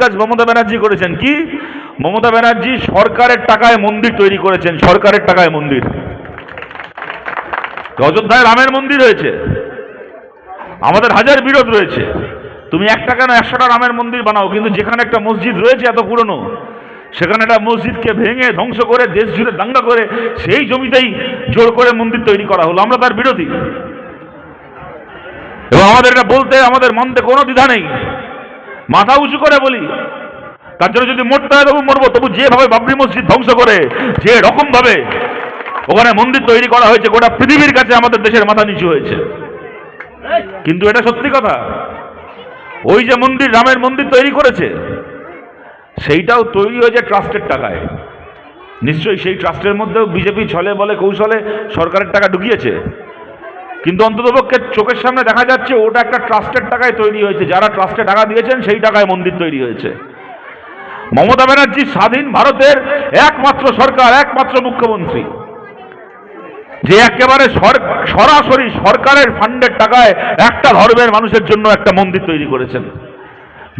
কাজ মমতা ব্যানার্জি করেছেন কি? মমতা ব্যানার্জি সরকারের টাকায় মন্দির তৈরি করেছেন, সরকারের টাকায় মন্দির। অযোধ্যায় রামের মন্দির হয়েছে আমাদের হাজার বিরোধ রয়েছে। তুমি এক টাকা না একশোটা রামের মন্দির বানাও? কিন্তু যেখানে একটা মসজিদ রয়েছে এত পুরনো, সেখানে একটা মসজিদকে ভেঙে ধ্বংস করে, দেশ জুড়ে দাঙ্গা করে, সেই জমিতেই জোর করে মন্দির তৈরি করা হলো। আমরা তার বিরোধী। এবং আমাদের এটা বলতে, আমাদের মানতে কোনো দ্বিধা নেই। মাথা উঁচু করে বলি। তার জন্য যদি মরতে হয় তবু মরবো, তবু যেভাবে বাবরি মসজিদ ধ্বংস করে, যে রকম ভাবে ওখানে মন্দির তৈরি করা হয়েছে, গোটা পৃথিবীর কাছে আমাদের দেশের মাথা নিচু হয়েছে। কিন্তু এটা সত্যি কথা? ওই যে মন্দির, রামের মন্দির তৈরি করেছে, সেইটাও তৈরি হয়েছে ট্রাস্টের টাকায়। নিশ্চয়ই সেই ট্রাস্টের মধ্যেও বিজেপি ছলে বলে কৌশলে সরকারের টাকা ঢুকিয়েছে। কিন্তু অন্ততপক্ষে চোখের সামনে দেখা যাচ্ছে ওটা একটা ট্রাস্টের টাকায় তৈরি হয়েছে। যারা ট্রাস্টে টাকা দিয়েছেন সেই টাকায় মন্দির তৈরি হয়েছে। মমতা ব্যানার্জি স্বাধীন ভারতের একমাত্র সরকার, একমাত্র মুখ্যমন্ত্রী। যে একেবারে সর- সরাসরি সরকারের ফান্ডের টাকায় একটা ধর্মের মানুষের জন্য একটা মন্দির তৈরি করেছেন।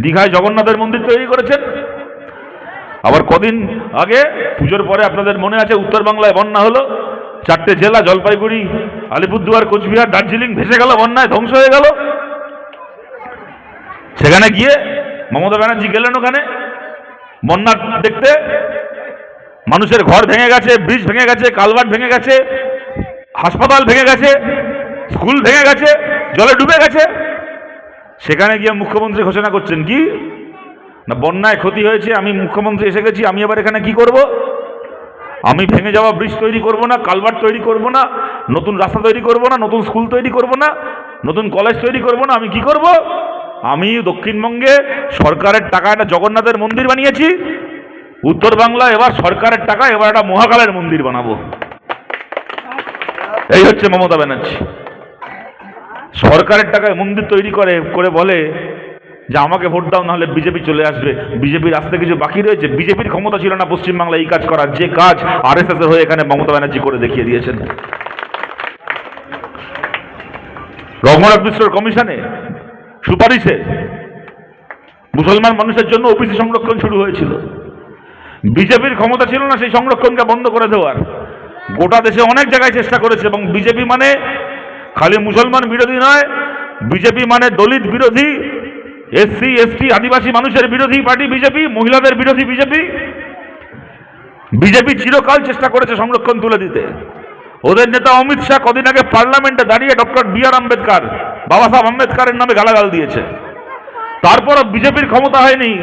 দীঘায় জগন্নাথের মন্দির তৈরি করেছেন। আবার কদিন আগে, পুজোর পরে আপনাদের মনে আছে, উত্তর বাংলায় বন্যা হলো। চারটে জেলা, জলপাইগুড়ি, আলিপুরদুয়ার, কোচবিহার, দার্জিলিং ভেসে গেল, বন্যায় ধ্বংস হয়ে গেল। সেখানে গিয়ে মমতা ব্যানার্জি গেলেন ওখানে। বন্যা দেখতে মানুষের ঘর ভেঙে গেছে, ব্রিজ ভেঙে গেছে, কালভার্ট ভেঙে গেছে, হাসপাতাল ভেঙে গেছে, স্কুল ভেঙে গেছে, জলে ডুবে গেছে। সেখানে গিয়ে মুখ্যমন্ত্রী ঘোষণা করছেন, কি? না, বন্যায় ক্ষতি হয়েছে, আমি মুখ্যমন্ত্রী এসে গেছি, আমি আবার এখানে কি করব? আমি ভেঙে যাওয়া ব্রিজ তৈরি করব না, কালভার্ট তৈরি করব না, নতুন রাস্তা তৈরি করব না, নতুন স্কুল তৈরি করব না, নতুন কলেজ তৈরি করব না, আমি কি করব? আমি দক্ষিণবঙ্গে সরকারের টাকা, একটা জগন্নাথের মন্দির বানিয়েছি, উত্তর বাংলা, এবার সরকারের টাকা, এবার একটা মহাকালের মন্দির বানাবো। এই হচ্ছে মমতা ব্যানার্জি। সরকারের টাকায় মন্দির তৈরি করে করে বলে যে আমাকে ভোট দাও, নাহলে বিজেপি চলে আসবে। বিজেপির আসতে কিছু বাকি রয়েছে। বিজেপির ক্ষমতা ছিল না পশ্চিমবাংলায় এই কাজ করার। যে কাজ আর এস হয়ে এখানে মমতা ব্যানার্জি করে দেখিয়ে দিয়েছেন। রঘুনাথ মিশ্রর কমিশনে সুপারিশে মুসলমান মানুষের জন্য ওবিসি সংরক্ষণ শুরু হয়েছিল। বিজেপির ক্ষমতা ছিল না সেই সংরক্ষণকে বন্ধ করে দেওয়ার। গোটা দেশে অনেক জায়গায় চেষ্টা করেছে এবং বিজেপি মানে খালি মুসলমান বিরোধী নয়, বিজেপি মানে দলিত বিরোধী এসসি, এসটি, আদিবাসী মানুষের বিরোধী পার্টি, বিজেপি, মহিলাদের বিরোধী বিজেপি। বিজেপি চিরকাল চেষ্টা করেছে সংরক্ষণ তুলে দিতে। ওদের নেতা অমিত শাহ কদিন আগে পার্লামেন্টে দাঁড়িয়ে ডক্টর বি আর আম্বেদকার, বাবা সাহেব আম্বেদকারের নামে গালাগাল দিয়েছে। তারপরও বিজেপির ক্ষমতা হয়নি।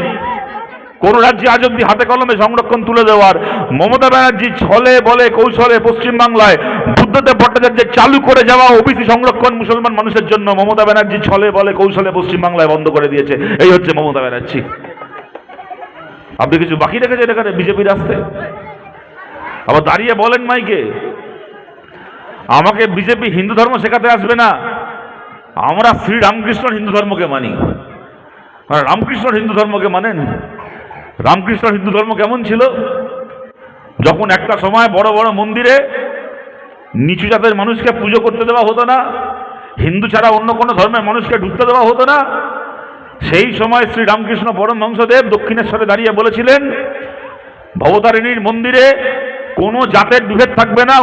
কোন রাজ্যে আজ অব্দি হাতে কলমে সংরক্ষণ তুলে দেওয়ার মমতা ব্যানার্জি ছলে বলে কৌশলে পশ্চিমবাংলায় বুদ্ধদেব ভট্টাচার্যের চালু করে যাওয়া ওবিসি সংরক্ষণ মুসলমান মানুষের জন্য মমতা ব্যানার্জি ছলে বলে কৌশলে পশ্চিমবাংলায় বন্ধ করে দিয়েছে। এই হচ্ছে মমতা ব্যানার্জি। আপনি কিছু বাকি রেখেছেন এখানে বিজেপির আসতে আবার দাঁড়িয়ে বলেন মাইকে, আমাকে বিজেপি হিন্দু ধর্ম শেখাতে আসবে না? আমরা শ্রী রামকৃষ্ণ হিন্দু ধর্মকে মানি। আর রামকৃষ্ণ হিন্দু ধর্মকে মানেন? রামকৃষ্ণ হিন্দু ধর্ম কেমন ছিল? যখন একটা সময় বড় বড় মন্দিরে নিচু জাতের মানুষকে পুজো করতে দেওয়া হতো না, হিন্দু ছাড়া অন্য কোনো ধর্মের মানুষকে ঢুকতে দেওয়া হতো না, সেই সময় শ্রী রামকৃষ্ণ বংশদেব দক্ষিণেশ্বরে দাঁড়িয়ে বলেছিলেন, ভবতারিণীর মন্দিরে কোনো জাতের বিভেদ থাকবে না